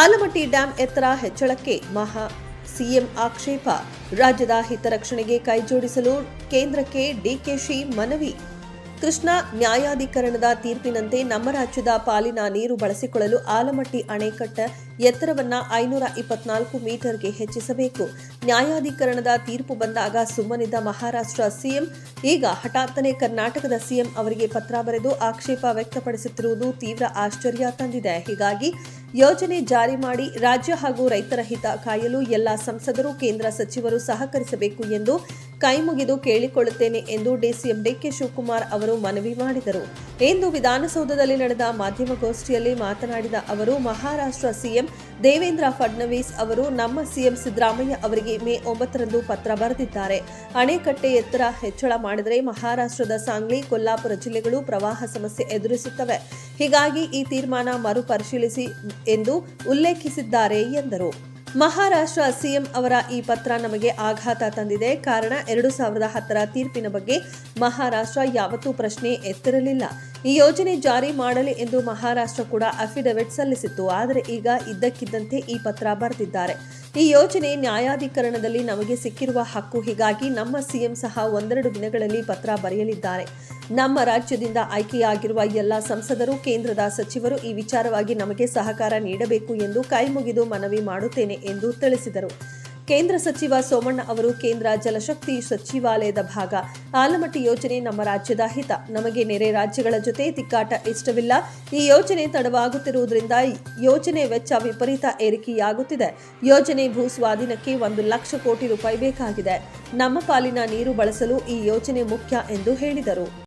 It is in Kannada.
ಆಲಮಟ್ಟಿ ಡ್ಯಾಂ ಎತ್ತರ ಹೆಚ್ಚಳಕ್ಕೆ ಮಹಾ ಸಿಎಂ ಆಕ್ಷೇಪ. ರಾಜ್ಯದ ಹಿತರಕ್ಷಣೆಗೆ ಕೈಜೋಡಿಸಲು ಕೇಂದ್ರಕ್ಕೆ ಡಿಕೆಶಿ ಮನವಿ. ಕೃಷ್ಣ ನ್ಯಾಯಾಧಿಕರಣದ ತೀರ್ಪಿನಂತೆ ನಮ್ಮ ರಾಜ್ಯದ ಪಾಲಿನ ನೀರು ಬಳಸಿಕೊಳ್ಳಲು ಆಲಮಟ್ಟಿ ಅಣೆಕಟ್ಟ ಎತ್ತರವನ್ನ ಐನೂರ ಇಪ್ಪತ್ನಾಲ್ಕು ಮೀಟರ್ಗೆ ಹೆಚ್ಚಿಸಬೇಕು. ನ್ಯಾಯಾಧಿಕರಣದ ತೀರ್ಪು ಬಂದಾಗ ಸುಮ್ಮನಿದ್ದ ಮಹಾರಾಷ್ಟ್ರ ಸಿಎಂ, ಈಗ ಹಠಾತ್ತನೆ ಕರ್ನಾಟಕದ ಸಿಎಂ ಅವರಿಗೆ ಪತ್ರ ಬರೆದು ಆಕ್ಷೇಪ ವ್ಯಕ್ತಪಡಿಸುತ್ತಿರುವುದು ತೀವ್ರ ಆಶ್ಚರ್ಯ ತಂದಿದೆ. ಹೀಗಾಗಿ ಯೋಜನೆ ಜಾರಿ ಮಾಡಿ ರಾಜ್ಯ ಹಾಗೂ ರೈತರ ಹಿತ ಕಾಯಲು ಎಲ್ಲ ಸಂಸದರು, ಕೇಂದ್ರ ಸಚಿವರು ಸಹಕರಿಸಬೇಕು ಎಂದು ಕೈಮುಗಿದು ಕೇಳಿಕೊಳ್ಳುತ್ತೇನೆ ಎಂದು ಡಿಸಿಎಂ ಡಿಕೆ ಶಿವಕುಮಾರ್ ಅವರು ಮನವಿ ಮಾಡಿದರು. ಇಂದು ವಿಧಾನಸೌಧದಲ್ಲಿ ನಡೆದ ಮಾಧ್ಯಮಗೋಷ್ಠಿಯಲ್ಲಿ ಮಾತನಾಡಿದ ಅವರು, ಮಹಾರಾಷ್ಟ್ರ ಸಿಎಂ ದೇವೇಂದ್ರ ಫಡ್ನವೀಸ್ ಅವರು ನಮ್ಮ ಸಿಎಂ ಸಿದ್ದರಾಮಯ್ಯ ಅವರಿಗೆ ಮೇ ಒಂಬತ್ತರಂದು ಪತ್ರ ಬರೆದಿದ್ದಾರೆ. ಅಣೆಕಟ್ಟೆ ಎತ್ತರ ಹೆಚ್ಚಳ ಮಾಡಿದರೆ ಮಹಾರಾಷ್ಟ್ರದ ಸಾಂಗ್ಲಿ, ಕೊಲ್ಲಾಪುರ ಜಿಲ್ಲೆಗಳು ಪ್ರವಾಹ ಸಮಸ್ಯೆ ಎದುರಿಸುತ್ತವೆ. ಹೀಗಾಗಿ ಈ ತೀರ್ಮಾನ ಮರುಪರಿಶೀಲಿಸಿ ಎಂದು ಉಲ್ಲೇಖಿಸಿದ್ದಾರೆ ಎಂದರು. ಮಹಾರಾಷ್ಟ್ರ ಸಿಎಂ ಅವರ ಈ ಪತ್ರ ನಮಗೆ ಆಘಾತ ತಂದಿದೆ. ಕಾರಣ ಎರಡು ಸಾವಿರದ ಹತ್ತರ ತೀರ್ಪಿನ ಬಗ್ಗೆ ಮಹಾರಾಷ್ಟ್ರ ಯಾವತ್ತೂ ಪ್ರಶ್ನೆ ಎತ್ತಿರಲಿಲ್ಲ. ಈ ಯೋಜನೆ ಜಾರಿ ಮಾಡಲಿ ಎಂದು ಮಹಾರಾಷ್ಟ್ರ ಕೂಡ ಅಫಿಡವಿಟ್ ಸಲ್ಲಿಸಿತ್ತು. ಆದರೆ ಈಗ ಇದ್ದಕ್ಕಿದ್ದಂತೆ ಈ ಪತ್ರ ಬರೆದಿದ್ದಾರೆ. ಈ ಯೋಜನೆ ನ್ಯಾಯಾಧಿಕರಣದಲ್ಲಿ ನಮಗೆ ಸಿಕ್ಕಿರುವ ಹಕ್ಕು. ಹೀಗಾಗಿ ನಮ್ಮ ಸಿಎಂ ಸಹ ಒಂದೆರಡು ದಿನಗಳಲ್ಲಿ ಪತ್ರ ಬರೆಯಲಿದ್ದಾರೆ. ನಮ್ಮ ರಾಜ್ಯದಿಂದ ಆಯ್ಕೆಯಾಗಿರುವ ಎಲ್ಲ ಸಂಸದರು, ಕೇಂದ್ರದ ಸಚಿವರು ಈ ವಿಚಾರವಾಗಿ ನಮಗೆ ಸಹಕಾರ ನೀಡಬೇಕು ಎಂದು ಕೈಮುಗಿದು ಮನವಿ ಮಾಡುತ್ತೇನೆ ಎಂದು ತಿಳಿಸಿದರು. ಕೇಂದ್ರ ಸಚಿವ ಸೋಮಣ್ಣ ಅವರು ಕೇಂದ್ರ ಜಲಶಕ್ತಿ ಸಚಿವಾಲಯದ ಭಾಗ. ಆಲಮಟ್ಟಿ ಯೋಜನೆ ನಮ್ಮ ರಾಜ್ಯದ ಹಿತ. ನಮಗೆ ನೆರೆ ರಾಜ್ಯಗಳ ಜೊತೆ ತಿಕ್ಕಾಟ ಇಷ್ಟವಿಲ್ಲ. ಈ ಯೋಜನೆ ತಡವಾಗುತ್ತಿರುವುದರಿಂದ ಯೋಜನೆ ವೆಚ್ಚ ವಿಪರೀತ ಏರಿಕೆಯಾಗುತ್ತಿದೆ. ಯೋಜನೆ ಭೂ ಸ್ವಾಧೀನಕ್ಕೆ ಒಂದು ಲಕ್ಷ ಕೋಟಿ ರೂಪಾಯಿ ಬೇಕಾಗಿದೆ. ನಮ್ಮ ಪಾಲಿನ ನೀರು ಬಳಸಲು ಈ ಯೋಜನೆ ಮುಖ್ಯ ಎಂದು ಹೇಳಿದರು.